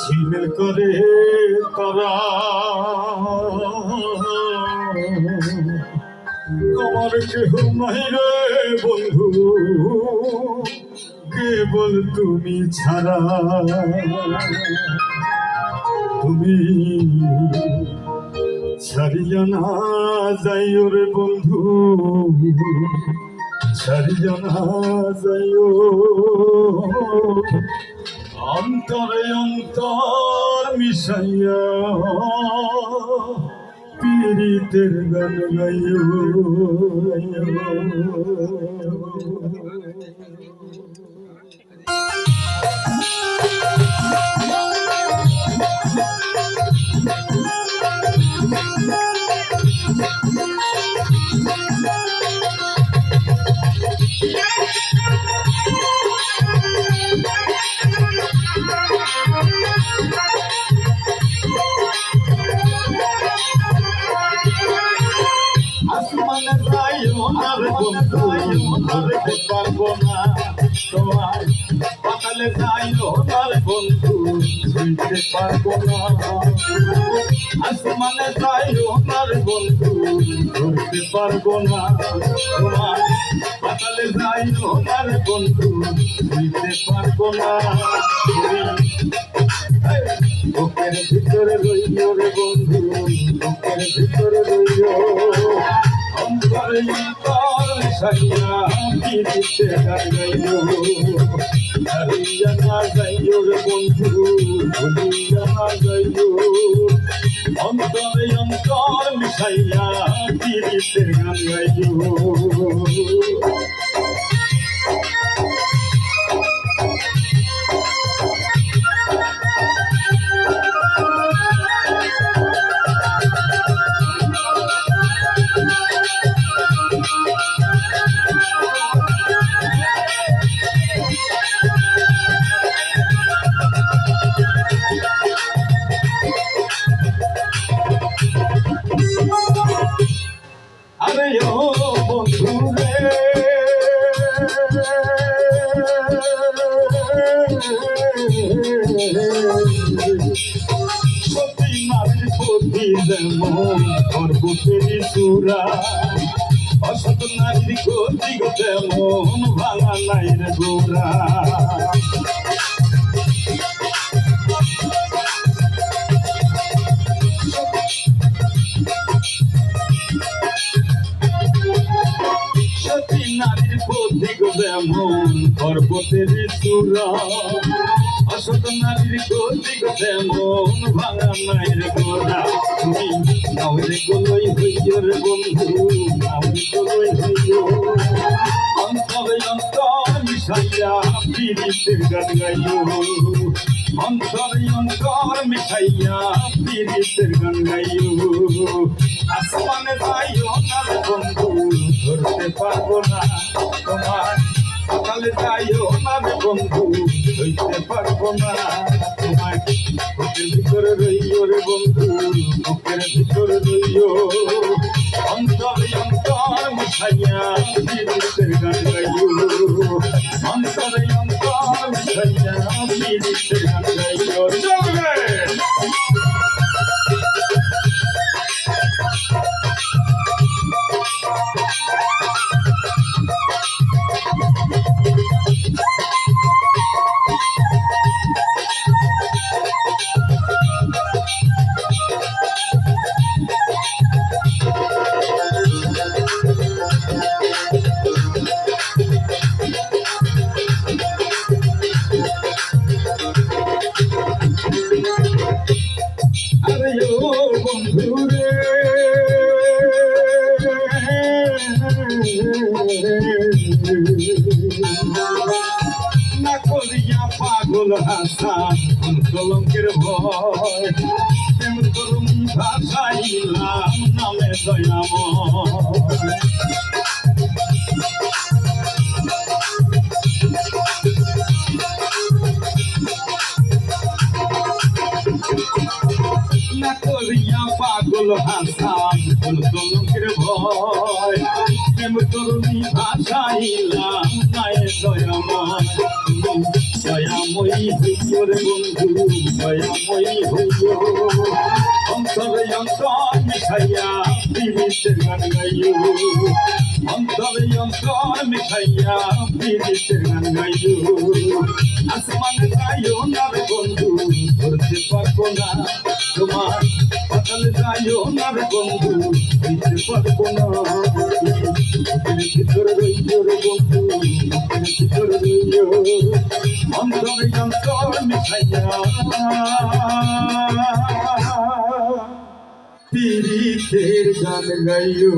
ঝিলমিল করে তারা আমার কেহ নাই রে বন্ধু, কেবল তুমি ছাড়া। তুমি ছাড়িয়া না যাই রে বন্ধু ছাড়িয়া না যাইও অন্তরে অন্তর মিশাইয়া পীড়িতের গান গাইও। পারব না তোমার পাতালে যাইও না রে বন্ধু, ছুঁইতে পারব না। আসমানে যাইও না রে বন্ধু ধরতে পারব না তোমার পাতালে যাইও না রে বন্ধু, ছুঁইতে পারব না। বুকের ভিতরে ভিতরে রইও অন্তরে কি দিতে গাইও হারিয়া না যাইও রে বন্ধু ভুলিয়া না যাইও অন্তরে অন্তর মিশাইয়া কি গান গাইও প্রতি যেমন গর্ভপেরি চূড়া অসত নারীর গতি তেমন ভাঙা নাই রে সতী নারীর প্রতীক যেমন পর্বতের চূড়া অসত নারীর প্রতীক যেমন ভাঙা নাইর গোড়া তুমি নাওরে গোলই হইয় রে বন্ধু নাওরে গোলই হইয় অন্তরে অন্তর মিশাইয়া পীড়িতের গান গাইও অন্তরে অন্তর মিশাইয়া পীড়িতের গান গাইও আসমানে যাইও না রে বন্ধু ধরতে পারব না তোমার সকালে যাইও না বন্ধু ধরতে পারব না। তোমার বুকের ভিতরে রইও রে বন্ধু? বুকের ভিতরে রইও। অন্তর অন্তর পীড়িতের গান গাইও। ও বন্ধু রে না করিয়া পাগল হাসান কলঙ্কের ভয়। প্রেম করুন ভাষাইলাম নামে দয়াময়। পাগল হাসান কলঙ্কের ভয়। প্রেম তরুণী ভাষাইলাম নায়ে দয়াময়। দয়াময়ী হইয় রে বন্ধু, দয়াময়ী হইয় অন্তরে অন্তর মিঠাইয়া পীড়িতের গান গাইও। অন্তরে অন্তর মিঠাইয়া পীড়িতের গান গাইও। আসমানে যাইও না বন্ধু, ধরতে পারব না তোমার পাতালে যাইও না রে বন্ধু দিতে পারব না ভিতরে রইও রে বন্ধু ভিতরে রইও অন্তরে অন্তর মিঠাইয়া পীড়িতের গান গাইও